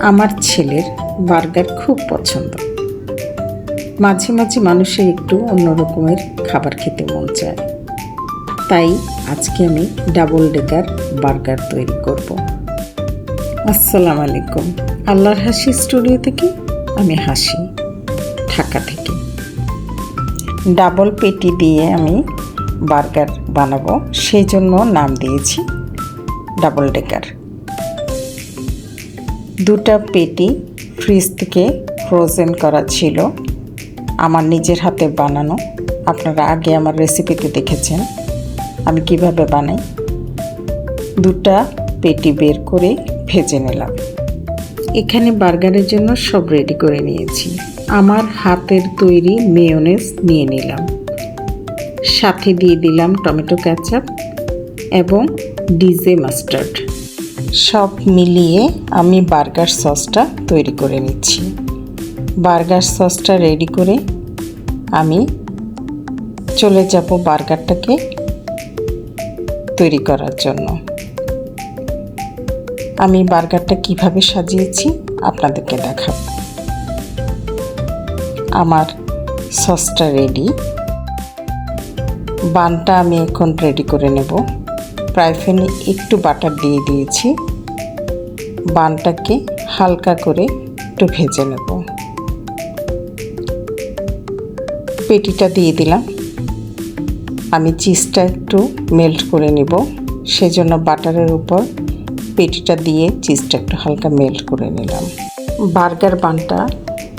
আমার ছেলের বার্গার খুব পছন্দ। মাঝে মাঝে মানুষের একটু অন্য রকমের খাবার খেতে মন চায়। তাই আজকে আমি ডাবল ডেকার বার্গার তৈরি করব। আসসালামু আলাইকুম। আল্লাহর হাসি স্টুডিও থেকে আমি হাসি, ঢাকা থেকে। ডাবল পেটি দিয়ে আমি বার্গার বানাবো, সেই জন্য নাম দিয়েছি ডাবল ডেকার। দুটা পেটি ফ্রিজ থেকে ফ্রোজেন করা ছিল। আমার নিজের হাতে বানানো। আপনারা আগে আমার রেসিপিতে দেখেছেন। আমি কীভাবে বানাই? দুটা পেটি বের করে ভেজে নিলাম। এখানে বার্গারের জন্য সব রেডি করে নিয়েছি। আমার হাতের তৈরি মেয়োনেজ নিয়ে নিলাম। সাথে দিয়ে দিলাম টমেটো ক্যাচাপ এবং ডিজে মাস্টার্ড। সব মিলিয়ে আমি বার্গার সসটা তৈরি করে নিচ্ছি। বার্গার সসটা রেডি করে আমি চলে যাব বার্গারটাকে তৈরি করার জন্য। আমি বার্গারটা কীভাবে সাজিয়েছি আপনাদেরকে দেখাব। আমার সসটা রেডি। বানটা আমি এখন রেডি করে নেব। ফ্রাই প্যানে একটু বাটার দিয়ে দিয়েছি। বানটাকে হালকা করে একটু ভেজে নেব। পেটিটা দিয়ে দিলাম। আমি চিজটা একটু মেল্ট করে নেব। সেজন্য বাটারের উপর পেটিটা দিয়ে চিজটা একটু হালকা মেল্ট করে নিলাম। বার্গার বানটা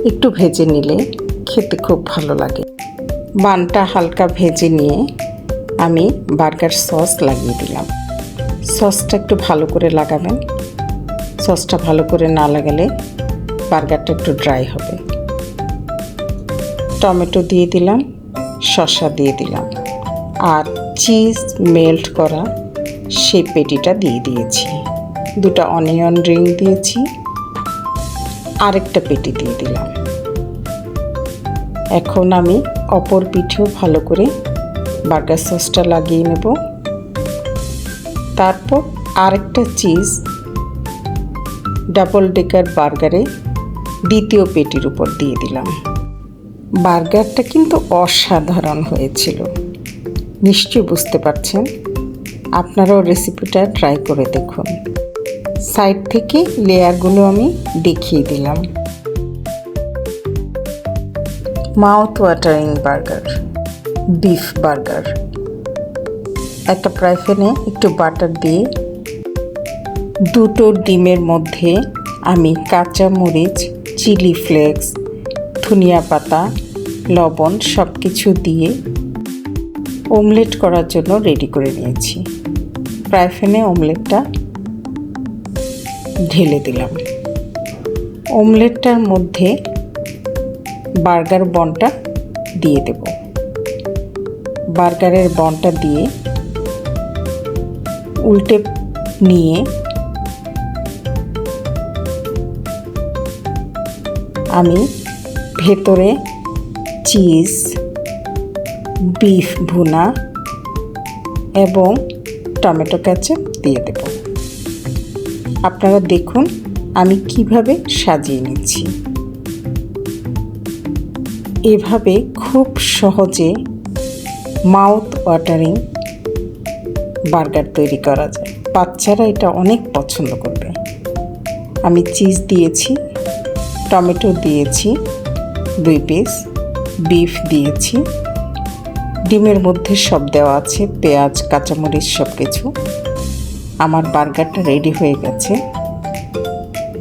একটু ভেজে নিলে খেতে খুব ভালো লাগে। বানটা হালকা ভেজে নিয়ে আমি বার্গার সস লাগিয়ে দিলাম। সসটা একটু ভালো করে লাগাবেন। সসটা ভালো করে না লাগালে বার্গারটা একটু ড্রাই হবে। টমেটো দিয়ে দিলাম, শসা দিয়ে দিলাম আর চিজ মেল্ট করা সেই পেটিটা দিয়ে দিয়েছি। দুটো অনিয়ন রিং দিয়েছি, আরেকটা পেটি দিয়ে দিলাম। এখন আমি অপর পিঠেও ভালো করে বার্গার সসটা লাগিয়ে নেব। তারপর আরেকটা চিজ ডাবল ডেকার বার্গারে দ্বিতীয় পেটির উপর দিয়ে দিলাম। বার্গারটা কিন্তু অসাধারণ হয়েছিল। নিশ্চয়ই বুঝতে পারছেন? আপনারাও রেসিপিটা ট্রাই করে দেখুন। সাইড থেকে লেয়ারগুলো আমি দেখিয়ে দিলাম। Mouth watering burger beef burger একটা ফ্রাই প্যানে একটু বাটার দিয়ে দুটো ডিমের মধ্যে আমি কাঁচা মরিচ চিলি ফ্লেক্স, ধনিয়া পাতা, লবণ সব কিছু দিয়ে অমলেট করার জন্য রেডি করে নিয়েছি। ফ্রাই প্যানে অমলেটটা ঢেলে দিলাম। অমলেটটার মধ্যে বার্গার বনটা দিয়ে দেব। বার্গারের বনটা দিয়ে উল্টে নিয়ে আমি ভেতরে চিজ, বিফ ভুনা এবং টমেটো ক্যাচাপ দিয়ে দেব। আপনারা দেখুন আমি কীভাবে সাজিয়ে নিচ্ছি। এভাবে খুব সহজে মাউথ ওয়াটারিং বার্গার তৈরি করা যায়। বাচ্চারা এটা অনেক পছন্দ করবে। আমি চিজ দিয়েছি। টমেটো দিয়েছি, দুই পিস বিফ দিয়েছি। ডিমের মধ্যে সব দেওয়া আছে, পেঁয়াজ, কাঁচামরিচ সব কিছু আমার বার্গারটা রেডি হয়ে গেছে।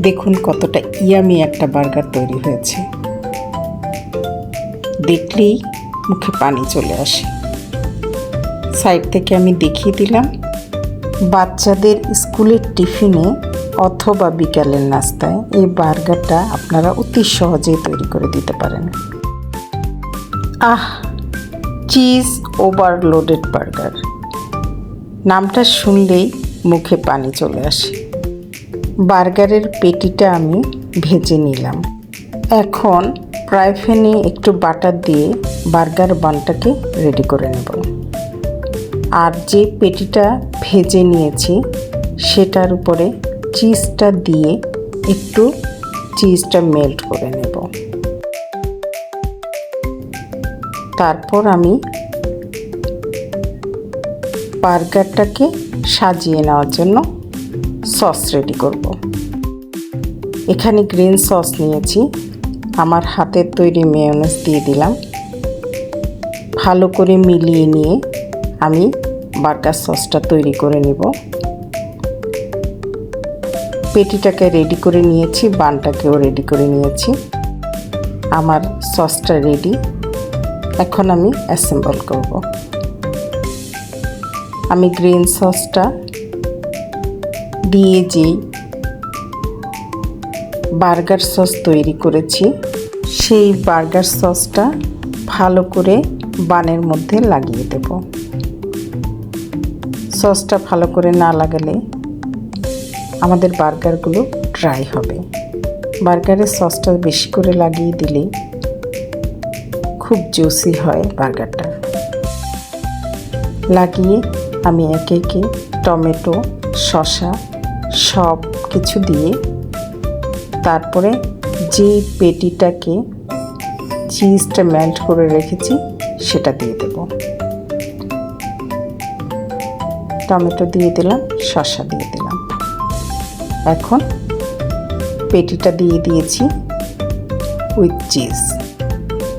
দেখুন কতটা ইয়ামি একটা বার্গার তৈরি হয়েছে। দেখলেই মুখে পানি চলে আসে। সাইড থেকে আমি দেখিয়ে দিলাম, বাচ্চাদের স্কুলের টিফিনে অথবা বিকালের নাস্তায় এই বার্গারটা আপনারা অতি সহজেই তৈরি করে দিতে পারেন। Ah, cheese overloaded burger. নামটা শুনলেই মুখে পানি চলে আসে। বার্গারের পেটিটা আমি ভেজে নিলাম। এখন ফ্রাই প্যানে একটু বাটার দিয়ে বার্গার বানটাকে রেডি করে নেব। আর যে পেটিটা ভেজে নিয়েছি, সেটার উপরে চিজটা দিয়ে একটু চিজটা মেল্ট করে নেব। তারপর আমি বার্গারটাকে সাজিয়ে নেওয়ার জন্য সস রেডি করব। এখানে গ্রিন সস নিয়েছি। আমার হাতের তৈরি মেয়নেজ দিয়ে দিলাম। ভালো করে মিলিয়ে নিয়ে আমি বার্গার সসটা তৈরি করে নেব। পেটিটাকে রেডি করে নিয়েছি, বানটাকেও রেডি করে নিয়েছি। আমার সসটা রেডি এখন আমি অ্যাসেম্বল করব। আমি গ্রিন সসটা দিয়ে যেই বার্গার সস তৈরি করেছি, সেই বার্গার সসটা ভালো করে বানের মধ্যে লাগিয়ে দেব। সসটা ভালো করে না লাগালে আমাদের বার্গারগুলো ড্রাই হবে। বার্গারের সসটা বেশি করে লাগিয়ে দিলে খুব জুসি হয় বার্গারটা। লাগিয়ে আমি একে একে টমেটো, শসা সব কিছু দিয়ে তারপরে যে পেটিটাকে চিজটা মেল্ট করে রেখেছি সেটা দিয়ে দেব। টমেটো দিয়ে দিলাম, শসা দিয়ে এখন পেটিটা দিয়ে দিয়েছি উইথ চিজ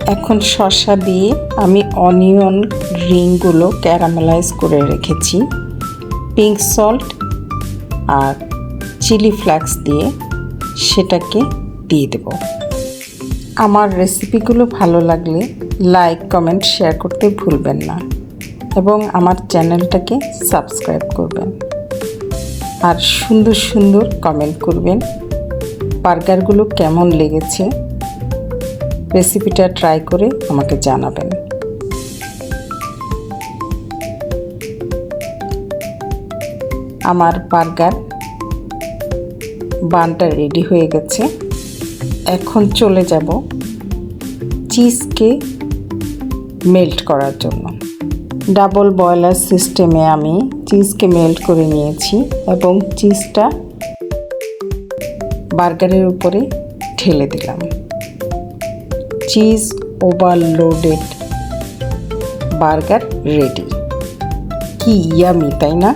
এখন শসা দিয়ে আমি অনিয়ন রিংগুলো ক্যারামেলাইজ করে রেখেছি। পিঙ্ক সল্ট আর চিলি ফ্লেক্স দিয়ে সেটাকে দিয়ে দেব। আমার রেসিপিগুলো ভালো লাগলে লাইক কমেন্ট শেয়ার করতে ভুলবেন না। এবং আমার চ্যানেলটাকে সাবস্ক্রাইব করবেন। আর সুন্দর সুন্দর কমেন্ট করবেন। বার্গারগুলো কেমন লেগেছে? রেসিপিটা ট্রাই করে আমাকে জানাবেন। আমার বার্গার বানটা রেডি হয়ে গেছে। এখন চলে যাব চিজকে মেল্ট করার জন্য। ডাবল বয়লার সিস্টেমে আমি চিজকে মেল্ট করে নিয়েছি এবং চিজটা বার্গারের উপরে ঠেলে দিলাম। Cheese overloaded burger ready. কি ইয়ামি, তাই না?